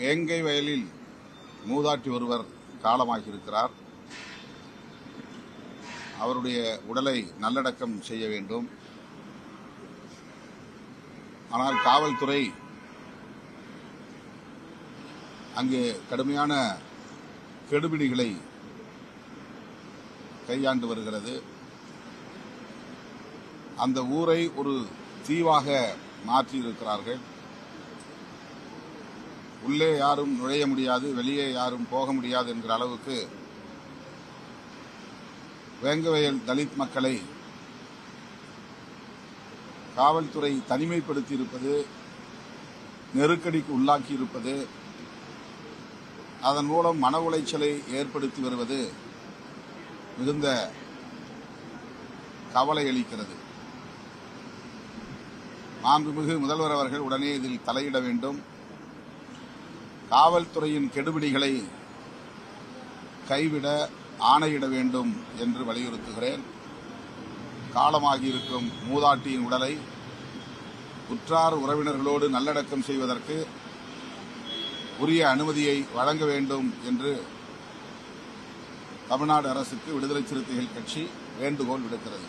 வேங்கை வயலில் மூதாட்டி ஒருவர் காலமாகியிருக்கிறார். அவருடைய உடலை நல்லடக்கம் செய்ய வேண்டும். ஆனால் காவல்துறை அங்கே கடுமையான கெடுபிடிகளை கையாண்டு வருகிறது. அந்த ஊரை ஒரு தீவாக மாற்றியிருக்கிறார்கள். உள்ளே யாரும் நுழைய முடியாது வெளியே யாரும் போக முடியாது என்கிற அளவுக்கு வேங்கவயல் தலித் மக்களை காவல்துறை தனிமைப்படுத்தி இருப்பது நெருக்கடிக்கு உள்ளாக்கி இருப்பது அதன் மூலம் மன உளைச்சலை ஏற்படுத்தி வருவது மிகுந்த கவலை அளிக்கிறது. மாண்புமிகு முதல்வர் அவர்கள் உடனே இதில் தலையிட வேண்டும். காவல்துறையின் கெடுபிடிகளை கைவிட ஆணையிட வேண்டும் என்று வலியுறுத்துகிறேன். காலமாகியிருக்கும் மூதாட்டியின் உடலை உற்றார் உறவினர்களோடு நல்லடக்கம் செய்வதற்கு உரிய அனுமதியை வழங்க வேண்டும் என்று தமிழ்நாடு அரசுக்கு விடுதலை சிறுத்தைகள் கட்சி வேண்டுகோள் விடுக்கிறது.